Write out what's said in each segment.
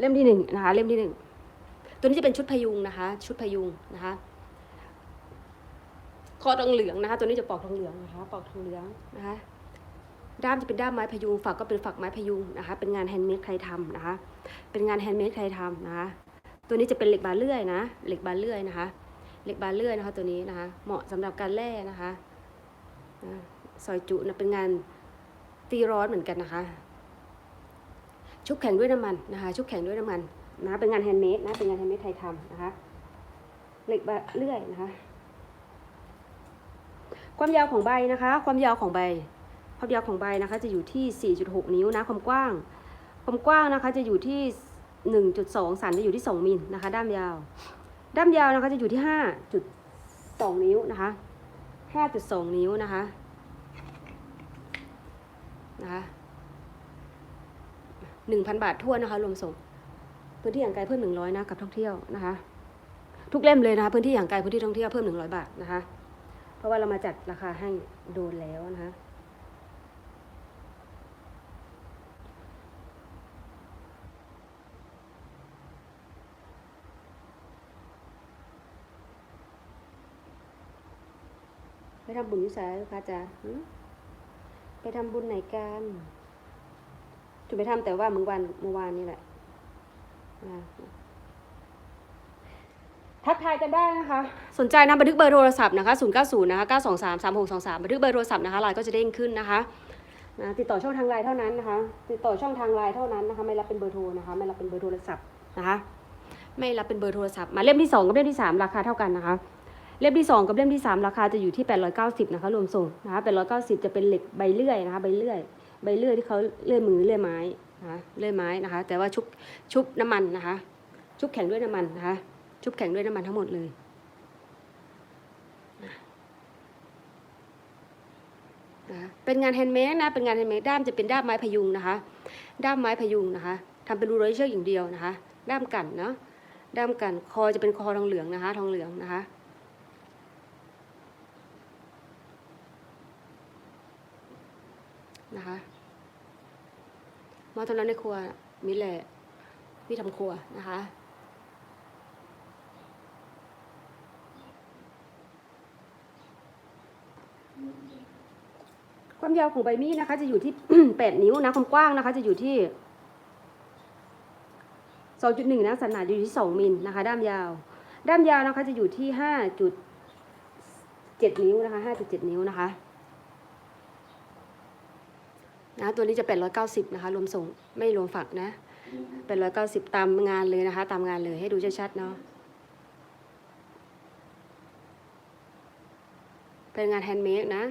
เล่มที่หนึ่งนะคะ เล่มที่หนึ่งตัวนี้จะเป็นชุดพยุงนะคะ ชุดพยุงนะคะคอทองเหลืองนะคะ ตัวนี้จะปอกทองเหลืองนะคะ ปอกทองเหลืองนะคะ ด้ามจะเป็นด้ามไม้พยุงฝักก็เป็นฝักไม้พยุงนะคะ เป็นงานแฮนด์เมดใครทำนะคะ เป็นงานแฮนด์เมดใครทำนะคะ ตัวนี้จะเป็นเหล็กบานเลื่อยนะ เหล็กบานเลื่อยนะคะ เหล็กบานเลื่อยนะคะ ตัวนี้นะคะ เหมาะสำหรับการแล่นะคะซอยจุนะเป็นงานตีร้อนเหมือนกันนะคะ ชุบแข็งด้วยน้ำมันนะคะ ชุบแข็งด้วยน้ำมันนะเป็นงานแฮนด์เมดนะเป็นงานแฮนด์เมดไทยทำนะคะเหล็กบานเลื่อยนะคะ ความยาวของใบนะคะ ความยาวของใบ ความยาวของใบนะคะ จะอยู่ที่ 4.6 นิ้วนะความกว้าง ความกว้างนะคะจะอยู่ที่ 1.2 สันจะอยู่ที่ 2 มิลนะคะ ด้ามยาว ด้ามยาวนะคะจะอยู่ที่ 5.2 นิ้วนะคะ 5.2 นิ้วนะคะนะคะ 1,000 บาททั่วนะคะรวมส่ง พื้นที่ห่างไกลเพิ่ม 100นะกับท่องเที่ยวนะคะ ทุกเล่มเลยนะคะพื้นที่ห่างไกลพื้นที่ท่องเที่ยวเพิ่ม 100 บาทนะคะ เพราะว่าเรามาจัดราคาให้โดนแล้วนะคะไปทำบุญยุสายพระอาจารย์ไปทำบุญไหนกัน จะไปทำแต่ว่าเมื่อวันเมื่อวานนี่แหละอ่าทักทายกันได้นะคะ สนใจนะบันทึกเบอร์โทรศัพท์นะคะ090นะคะ923 3623 บันทึกเบอร์โทรศัพท์นะคะไลน์ก็จะเด้งขึ้นนะคะนะติดต่อช่องทางไลน์เท่านั้นนะคะ ติดต่อช่องทางไลน์เท่านั้นนะคะ ไม่รับเป็นเบอร์โทรนะคะ ไม่รับเป็นเบอร์โทรศัพท์นะคะ ไม่รับเป็นเบอร์โทรศัพท์มาเล่มที่สองกับเล่มที่สามราคาเท่ากันนะคะ เล่มที่ 2 กับเล่มที่ 3 ราคาจะอยู่ที่ 890นะคะรวมส่งนะคะ890 จะเป็นเหล็กใบเลื่อยนะคะใบเลื่อย ใบเลื่อยที่เขาเลื่อยมือเลื่อยไม้นะคะเลื่อยไม้นะคะ แต่ว่าชุบชุบน้ำมันนะคะ ชุบแข็งด้วยน้ำมันนะคะ ชุบแข็งด้วยน้ำมันทั้งหมดเลยนะคะเป็นงานแฮนด์เมดนะเป็นงานแฮนด์เมดด้ามจะเป็นด้ามไม้พยุงนะคะ ด้ามไม้พยุงนะคะทำเป็นรูร้อยเชือกอย่างเดียวนะคะ ด้ามกันเนาะด้ามกันคอจะเป็นคอทองเหลืองนะคะ ทองเหลืองนะคะนะคะ มาตอนนั้นในครัวมิแหละพี่ทำครัวนะคะความยาวของใบมีดนะคะ จะอยู่ที่แปดนิ้วนะความกว้างนะคะ จะอยู่ที่สองจุดหนึ่งนะขนาดอยู่ที่สองมิลนะคะ ด้ามยาว ด้ามยาวนะคะจะอยู่ที่ห้าจุดเจ็ดนิ้วนะคะห้าจุดเจ็ดนิ้วนะคะ นะตัวนี้จะเป็นร้อยเก้าสิบนะคะรวมส่งไม่รวมฝักนะ เป็นร้อยเก้าสิบตามงานเลยนะคะ ตามงานเลยให้ดูชัดๆเนาะเป็นงานแฮนด์เมดนะ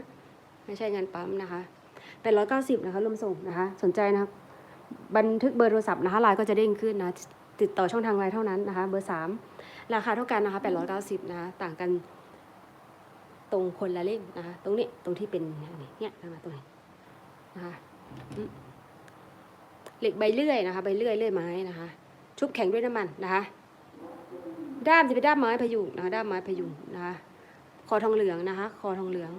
ไม่ใช่งานปั๊มนะคะเป็นร้อยเก้าสิบนะคะรวมส่งนะคะ สนใจนะบันทึกเบอร์โทรศัพท์นะคะไลน์ก็จะเด้งขึ้นนะติดต่อช่องทางไลน์เท่านั้นนะคะ เบอร์สามราคาเท่ากันนะคะแปดร้อยเก้าสิบนะคะต่างกันตรงคนละเล่มนะคะ ตรงนี้ตรงที่เป็นเนี่ยนะคะตรงนี้นะคะ เหล็กใบเลื่อยนะคะ ใบเลื่อยเลื่อยไม้นะคะ ชุบแข็งด้วยน้ำมันนะคะ ด้ามจะเป็นด้ามไม้พยุงนะคะ ด้ามไม้พยุงนะคะ คอทองเหลืองนะคะ คอทองเหลือง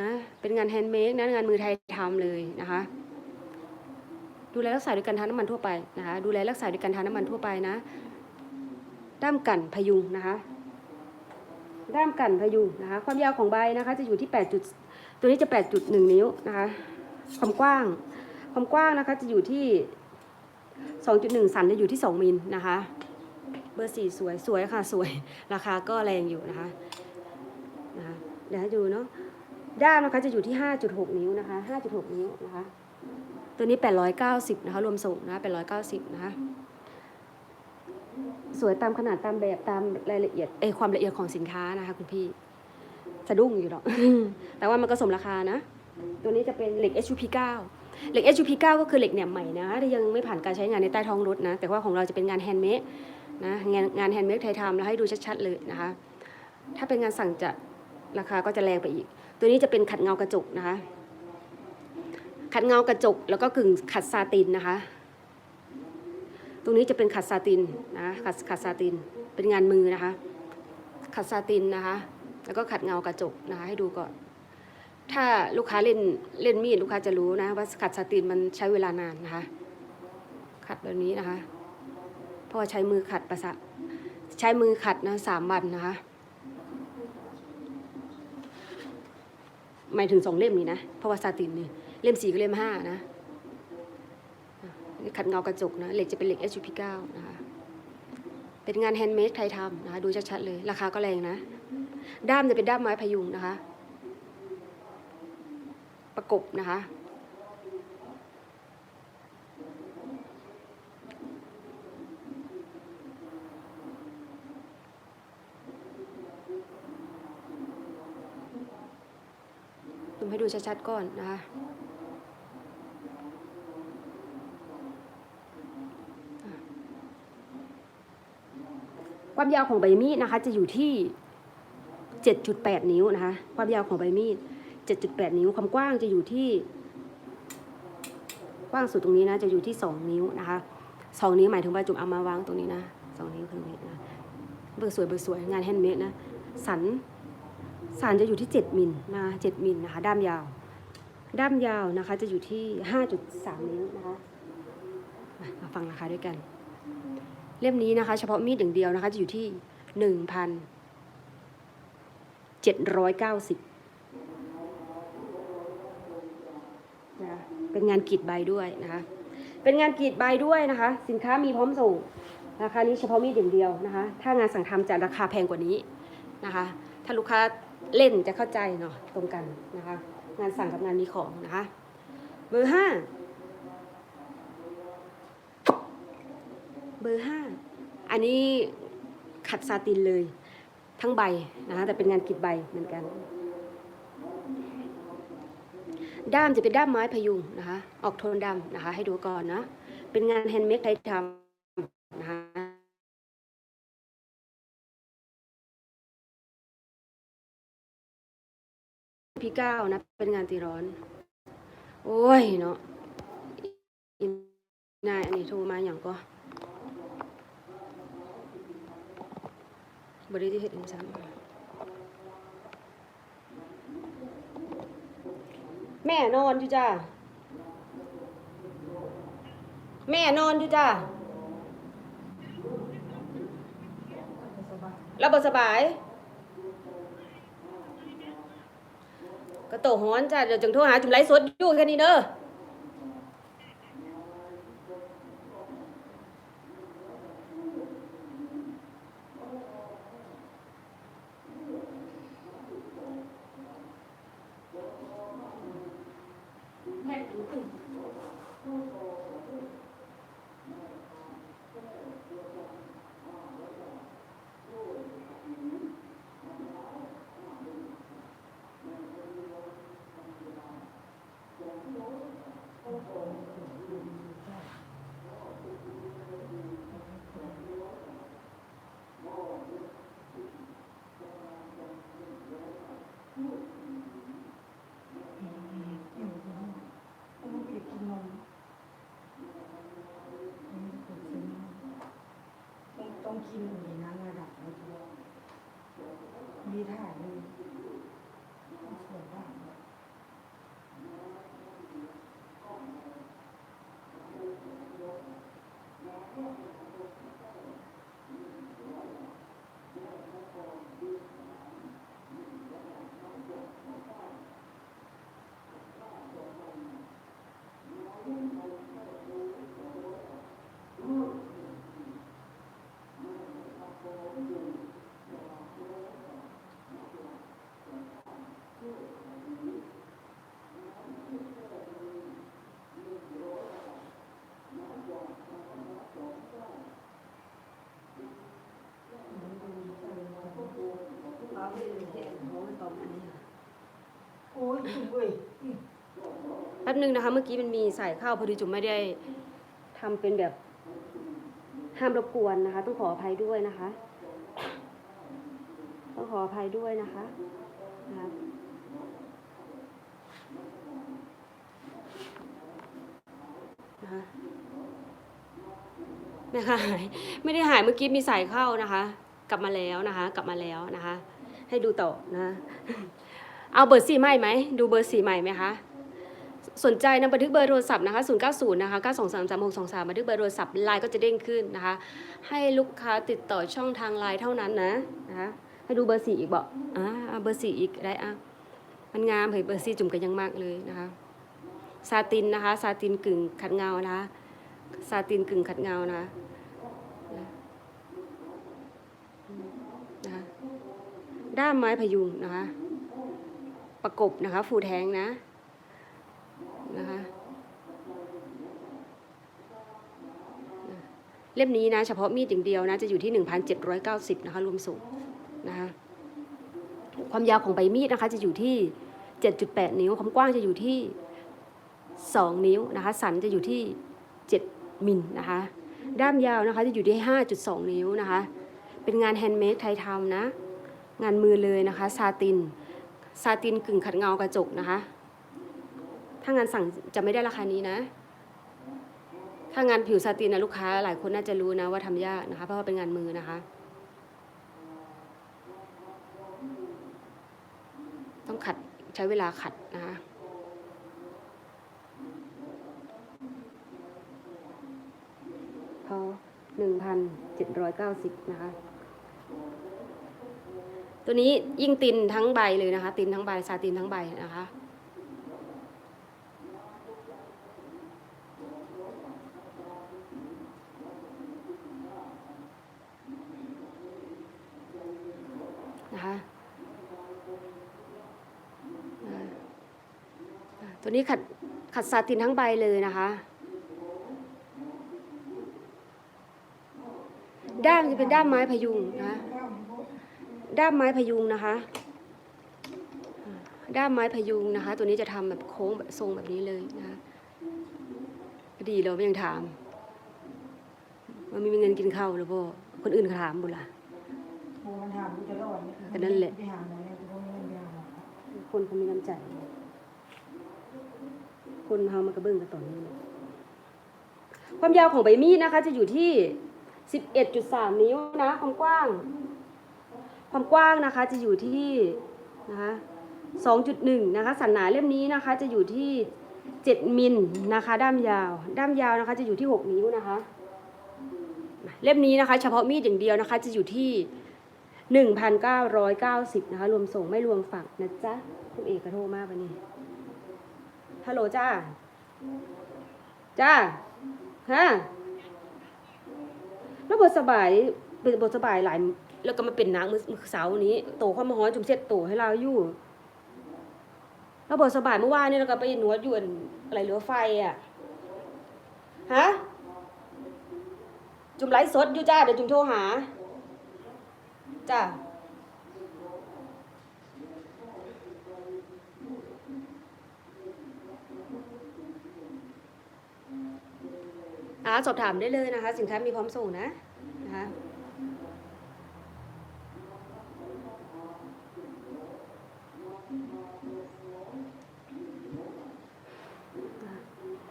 นะ เป็นงานแฮนด์เมดนะงานมือไทยทำเลยนะคะ ดูแลรักษาด้วยการทาน้ำมันทั่วไปนะคะ ดูแลรักษาด้วยการทาน้ำมันทั่วไปนะ ด้ามกันพยุงนะคะ ด้ามกันพยุงนะคะ ความยาวของใบนะคะ จะอยู่ที่8จุด ตัวนี้จะ 8.1 นิ้วนะคะ ความกว้าง ความกว้างนะคะจะอยู่ที่ 2.1 สันจะอยู่ที่ 2 มิลนะคะ เบอร์สี่สวยสวยค่ะสวย ราคาก็แรงอยู่นะคะนะคะเดี๋ยวให้ดูเนาะด้ามนะคะจะอยู่ที่ 5.6 นิ้วนะคะ 5.6 นิ้วนะคะ ตัวนี้ 890 นะคะ รวมส่งนะคะ890 นะคะ สวยตามขนาดตามแบบตามรายละเอียดเอยความละเอียดของสินค้านะคะคุณพี่ สะดุ้งอยู่หรอก แต่ว่ามันก็สมราคานะ ตัวนี้จะเป็นเหล็ก HUP 9 เหล็ก HUP 9 ก็คือเหล็กเนี่ยใหม่นะที่ยังไม่ผ่านการใช้งานในใต้ท้องรถนะ แต่ว่าของเราจะเป็นงานแฮนด์เมดนะงานงานแฮนด์เมดไทยทำแล้วให้ดูชัดๆเลยนะคะ ถ้าเป็นงานสั่งจะราคาก็จะแรงไปอีก ตัวนี้จะเป็นขัดเงากระจกนะคะ ขัดเงากระจกแล้วก็กึ่งขัดซาตินนะคะ ตรงนี้จะเป็นขัดซาตินนะขัดขัดซาติน เป็นงานมือนะคะ ขัดซาตินนะคะ แล้วก็ขัดเงากระจกนะคะ ให้ดูก่อน ถ้าลูกค้าเล่นเล่นมีดลูกค้าจะรู้นะว่าขัดสตินมันใช้เวลานานนะคะ ขัดแบบนี้นะคะเพราะว่าใช้มือขัดประสาทใช้มือขัดนะสามวันนะคะหมายถึงสองเล่มนี้นะเพราะว่าซาตินนี่เล่มสี่กับเล่มห้านะนี่ขัดเงากระจกนะเหล็กจะเป็นเหล็ก SUP9 นะคะเป็นงานแฮนด์เมดใครทำนะคะดูชัดๆเลย ราคาก็แรงนะ ด้ามจะเป็นด้ามไม้พยุงนะคะ ประกบนะคะ ดูให้ดูชัดๆก่อนนะคะความยาวของใบมีดนะคะ จะอยู่ที่ 7.8 นิ้วนะคะ ความยาวของใบมีด 7.8 นิ้วความกว้างจะอยู่ที่กว้างสุดตรงนี้นะ จะอยู่ที่ 2 นิ้วนะคะ2นิ้วหมายถึงประจุเอามาวางตรงนี้นะ2นิ้วคือเมตนะเบอร์สวยเบอร์สวยงานแฮนด์เมดนะสันสันจะอยู่ที่ 7มิลนะ7มิลนะคะด้ามยาว ด้ามยาวนะคะจะอยู่ที่ 5.3 นิ้วนะคะมาฟังราคาด้วยกัน เล่มนี้นะคะ เฉพาะมีดอย่างเดียวนะคะ จะอยู่ที่ 1,790 เป็นงานกรีดใบด้วยนะคะ เป็นงานกรีดใบด้วยนะคะ สินค้ามีพร้อมส่งราคานี้เฉพาะมีดอย่างเดียวนะคะ ถ้างานสั่งทำจะราคาแพงกว่านี้นะคะ ถ้าลูกค้าเล่นจะเข้าใจเนาะตรงกันนะคะ งานสั่งกับงานมีของนะคะเบอร์ห้าเบอร์ห้าอันนี้ขัดซาตินเลยทั้งใบนะคะแต่เป็นงานกรีดใบเหมือนกัน ด้ามจะเป็นด้ามไม้พยุงนะคะ ออกโทนดำนะคะ ให้ดูก่อนนะ เป็นงานแฮนด์เมดไทยทำนะคะพี่เก้านะ เป็นงานตีร้อน โอ้ยเนาะอีนายอันนี้โทรมาอย่างก็บริที่เห็นซ้ำ แม่นอนอยู่จ้าแม่นอนอยู่จ้าแล้วบสบายก็โตฮ้อนจ้าเดี๋ยวจึงโทรหาจุ่มไลฟ์สดอยู่แค่นี้เด้อ ต้ กินอย่างนั้นระดับไหนมีถ่ายเลยสวยมาก โอ้ยจุ๋มเว้ย แป๊บ นึงนะคะ เมื่อกี้มันมีใส่ข้าวพอดีจุ๋มไม่ได้ทำเป็นแบบห้ามรบกวนนะคะ ต้องขออภัยด้วยนะคะ ต้องขออภัยด้วยนะคะนะคะนะคะไม่หายไม่ได้หายเมื่อกี้มีใส่เข้านะคะ กลับมาแล้วนะคะ กลับมาแล้วนะคะ ให้ดูต่อนะ เอาเบอร์สี่ใหม่ไหมดูเบอร์สี่ใหม่ไหมคะ สนใจนะบันทึกเบอร์โทรศัพท์นะคะ090นะคะ9233623บันทึกเบอร์โทรศัพท์ไลน์ก็จะเด้งขึ้นนะคะ ให้ลูกค้าติดต่อช่องทางไลน์เท่านั้นนะนะคะให้ดูเบอร์สี่อีกบอกอ่าเอาเบอร์สี่อีกได้อะมันงามเผยเบอร์สี่จุ่มกันยังมากเลยนะคะซาตินนะคะซาตินกึ่งขัดเงานะคะซาตินกึ่งขัดเงานะคะนะคะด้ามไม้พยุงนะคะ ประกบนะคะฟูแทงนะ นะคะ เล่มนี้นะ เฉพาะมีดอย่างเดียวนะ จะอยู่ที่ 1,790 นะคะ รวมส่งนะคะ ความยาวของใบมีดนะคะ จะอยู่ที่ 7.8 นิ้ว ความกว้างจะอยู่ที่ 2 นิ้วนะคะ สันจะอยู่ที่ 7 มิลนะคะ ด้ามยาวนะคะ จะอยู่ที่ 5.2 นิ้วนะคะ เป็นงานแฮนด์เมดไทยทำนะ งานมือเลยนะคะ ซาติน ซาตินกึ่งขัดเงากระจกนะคะ ถ้างานสั่งจะไม่ได้ราคานี้นะ ถ้างานผิวซาตินนะลูกค้า หลายคนน่าจะรู้นะว่าทำยากนะคะ เพราะว่าเป็นงานมือนะคะ ต้องขัดใช้เวลาขัดนะคะพอหนึ่งพันเจ็ดร้อยเก้าสิบนะคะตัวนี้ยิ่งตินทั้งใบเลยนะคะ ตินทั้งใบซาตินทั้งใบนะคะอ่าอ่าตัว นี้ขัดขัดซาตินทั้งใบเลยนะคะ ด้ามจะเป็นด้ามไม้พยุงนะด้ามไม้พยุงนะคะอ่าด้ามไม้พยุงนะคะ ตัวนี้จะทำแบบโค้งแบบทรงแบบนี้เลยนะคะดีเราไม่ยังถามว่ามีเงินกินข้าวหรือเปล่าคนอื่นเขาถามบุล่ะโอ้มันถามกูจะรอดไหมก็นั่นแหละไปหาหมอเนี่ยกูก็ไม่ได้ยาหรอกคนเขามีน้ำใจ คนเฮามากระเบื้องกันตอนนี้ ความยาวของใบมีดนะคะ จะอยู่ที่ 11.3 นิ้วนะ ความกว้าง ความกว้างนะคะจะอยู่ที่นะคะ2.1นะคะ สันหนาเล่มนี้นะคะ จะอยู่ที่ 7 มิลนะคะ ด้ามยาว ด้ามยาวนะคะ จะอยู่ที่ 6 นิ้วนะคะ เล่มนี้นะคะ เฉพาะมีดอย่างเดียวนะคะ จะอยู่ที่1,990นะคะ รวมส่งไม่รวมฝากนะจ๊ะคุณเอกก็โทรมาปะนี่ ฮัลโหลจ้า จ้า ฮะ แล้วบทสบายเป็นบทสบายหลาย แล้วก็มาเป็นนางมือเสาร์นี้ โตความมาฮ้อนจุ่มเสร็จโตให้เราอยู่ แล้วบทสบายเมื่อวานนี่เราก็ไปนวดอยู่อันอะไรเหลือไฟอะ ฮะ จุ่มไลฟ์สดอยู่จ้า เดี๋ยวจุ่มโทรหา จ้าะอ่าสอบถามได้เลยนะคะ สินค้ามีพร้อมส่งนะนะคะ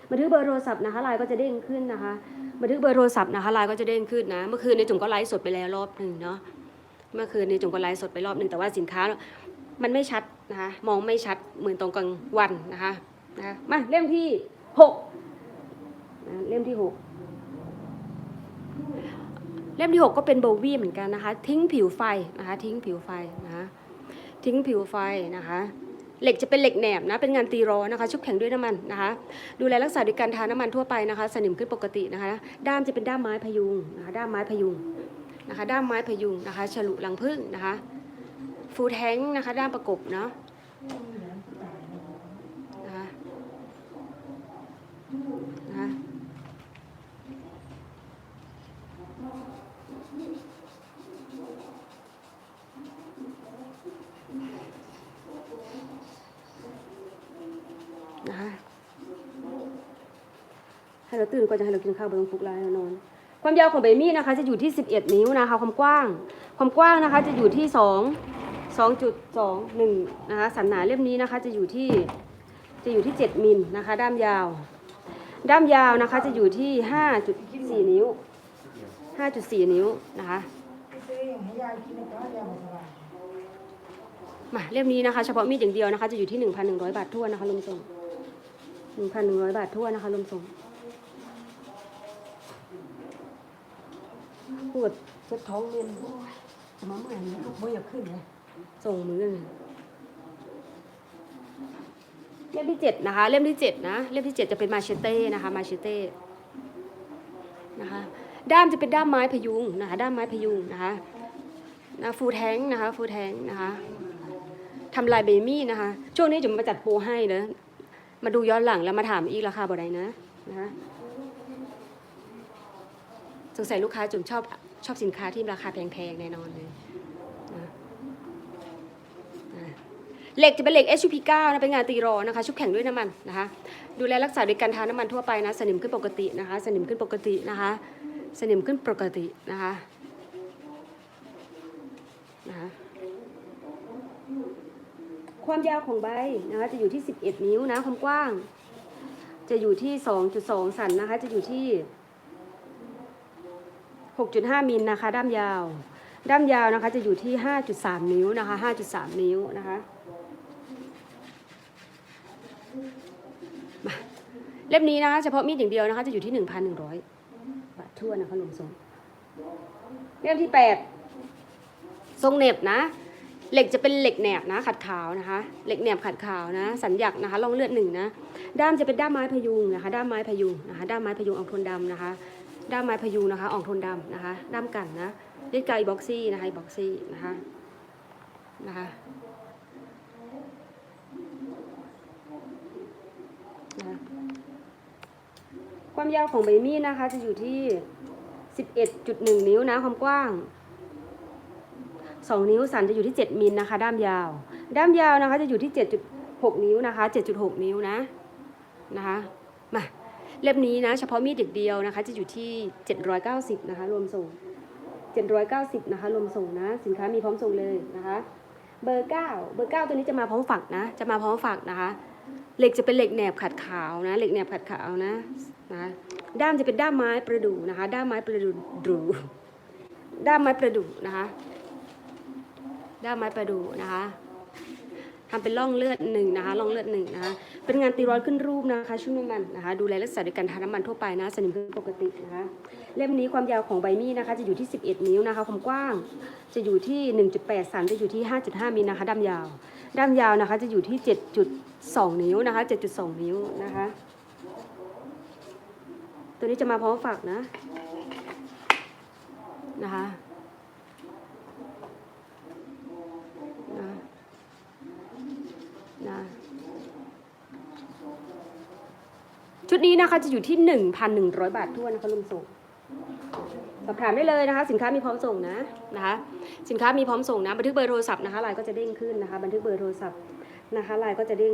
บันทึกเบอร์โทรศัพท์นะคะไลน์ก็จะเด้งขึ้นนะคะบันทึกเบอร์โทรศัพท์นะคะไลน์ก็จะเด้งขึ้นนะ เมื่อคืนในจุ่มก็ไลฟ์สดไปแล้วรอบหนึ่งเนาะเมื่อคืนในจุ่มก็ไลฟ์สดไปรอบหนึ่งแต่ว่าสินค้ามันไม่ชัดนะคะมองไม่ชัดเหมือนตรงกลางวันนะคะนะคะมาเล่มที่หกเล่มที่หก เล่มที่หกก็เป็นโบวี่เหมือนกันนะคะ ทิ้งผิวไฟนะคะ ทิ้งผิวไฟนะคะทิ้งผิวไฟนะคะเหล็กจะเป็นเหล็กแหนบนะเป็นงานตีร้อนนะคะ ชุบแข็งด้วยน้ำมันนะคะ ดูแลรักษาด้วยการทาน้ำมันทั่วไปนะคะ สนิมขึ้นปกตินะคะ ด้ามจะเป็นด้ามไม้พยุงนะคะด้ามไม้พยุงนะคะ ด้ามไม้พยุงนะคะ ฉลุรังผึ้งนะคะ ฟูแทงนะคะ ด้ามประกบเนาะนะคะนะคะให้ เราตื่นก่อนจะให้เรากินข้าวบนฟุกไลน์แล้วนอน ความยาวของใบมีดนะคะจะอยู่ที่ 11 นิ้วนะคะ ความกว้าง ความกว้างนะคะจะอยู่ที่ 2 2.21 นะคะ สันหนาเล่มนี้นะคะจะอยู่ที่จะอยู่ที่ 7 มิลนะคะ ด้ามยาว ด้ามยาวนะคะจะอยู่ที่ 5.4 นิ้ว 5.4 นิ้วนะคะไปซื้ออย่างให้ยายกินแต่ว่ายายไม่สบายมาเล่มนี้นะคะ เฉพาะมีดอย่างเดียวนะคะ จะอยู่ที่ 1,100 บาททั่วนะคะลุงส่งหนึ่งพันหนึ่งร้อยบาททั่วนนะคะรวมส่ง ปวดเจ็บท้องเวียนโอ้ยมาเมื่อนี้ลูกไม่อยากขึ้นเลยส่งมือเลยเล่มที่เจ็ดนะคะ เล่มที่เจ็ดนะ เล่มที่เจ็ดจะเป็นมาเชเต้นะคะ มาเชเต้นะคะ ด้ามจะเป็นด้ามไม้พยุงนะคะ ด้ามไม้พยุงนะคะนะฟูแทงนะคะ ฟูแทงนะคะทำลายเบมี่นะคะ ช่วงนี้จุ๋มมาจัดโปรให้เนอะมาดูย้อนหลังแล้วมาถามอีกราคาบ่ได้นะนะคะ สงสัยลูกค้าจุ๋มชอบชอบสินค้าที่ราคาแพงๆแน่นอนเลยเหล็กจะเป็นเหล็ก HUP9 นะเป็นงานตีรอนะคะ ชุบแข็งด้วยน้ำมันนะคะ ดูแลรักษาโดยการทาน้ำมันทั่วไปนะ สนิมขึ้นปกตินะคะ สนิมขึ้นปกตินะคะ สนิมขึ้นปกตินะคะนะคะความยาวของใบนะคะจะอยู่ที่ 11 นิ้วนะความกว้าง จะอยู่ที่ 2.2 สันนะคะ จะอยู่ที่ 6.5มิลนะคะ ด้ามยาว ด้ามยาวนะคะจะอยู่ที่ 5.3 นิ้วนะคะ 5.3 นิ้วนะคะเล่มนี้นะคะเฉพาะมีดอย่างเดียวนะคะ จะอยู่ที่ 1,100 บาททั่วนนะคะหลวงทรงเล่มที่ 8 ทรงเหน็บนะ เหล็กจะเป็นเหล็กแหนบนะ ขัดขาวนะคะ เหล็กแหนบขัดขาวนะ สัญญักนะคะลองเลือดหนึ่งนะ ด้ามจะเป็นด้ามไม้พยุงนะคะ ด้ามไม้พยุงนะคะ ด้ามไม้พยุงออกโทนดำนะคะ ด้ามไม้พยุงนะคะออกโทนดำนะคะ ด้ามกันนะเรียกไกบ็อกซี่นะคะบ็อกซี่นะคะนะคะนะความยาวของใบมีดนะคะ จะอยู่ที่ 11.1 นิ้วนะ ความกว้าง 2 นิ้วสันจะอยู่ที่ 7มิลนะคะ ด้ามยาว ด้ามยาวนะคะ จะอยู่ที่ 7.6 นิ้วนะคะ 7.6 นิ้วนะนะคะ เล่มนี้นะ เฉพาะมีดเดียวนะคะ จะอยู่ที่ 790 นะคะ รวมส่ง 790 นะคะ รวมส่งนะ สินค้ามีพร้อมส่งเลยนะคะ เบอร์ 9 เบอร์ 9 ตัวนี้จะมาพร้อมฝักนะ จะมาพร้อมฝักนะคะ เหล็กจะเป็นเหล็กแหนบขัดขาวนะ เหล็กแหนบขัดขาวนะนะด้ามจะเป็นด้ามไม้ประดู่นะคะ ด้ามไม้ประดู่ดูด้ามไม้ประดู่นะคะ ด้ามไม้ประดู่นะคะ ทำเป็นร่องเลือดหนึ่งนะคะร่องเลือดหนึ่งนะคะเป็นงานตีร้อนขึ้นรูปนะคะชุ่มน้ำมันนะคะ ดูแลรักษาโดยการทาน้ำมันทั่วไปนะสนิมขึ้นปกตินะคะเล่มนี้ความยาวของใบมีดนะคะ จะอยู่ที่ 11 นิ้วนะคะ ความกว้างจะอยู่ที่ 1.8สันจะอยู่ที่ 5.5มิลนะคะด้ามยาว ด้ามยาวนะคะ จะอยู่ที่ 7.2 นิ้วนะคะ 7.2 นิ้วนะคะ ตัวนี้จะมาพร้อมฝักนะนะคะ นะชุดนี้นะคะจะอยู่ที่ 1,100 บาททั่วนะคะลุงส่งสอบถามได้เลยนะคะ สินค้ามีพร้อมส่งนะนะคะ สินค้ามีพร้อมส่งนะบันทึกเบอร์โทรศัพท์นะคะไลน์ก็จะเด้งขึ้นนะคะ บันทึกเบอร์โทรศัพท์นะคะไลน์ก็จะเด้ง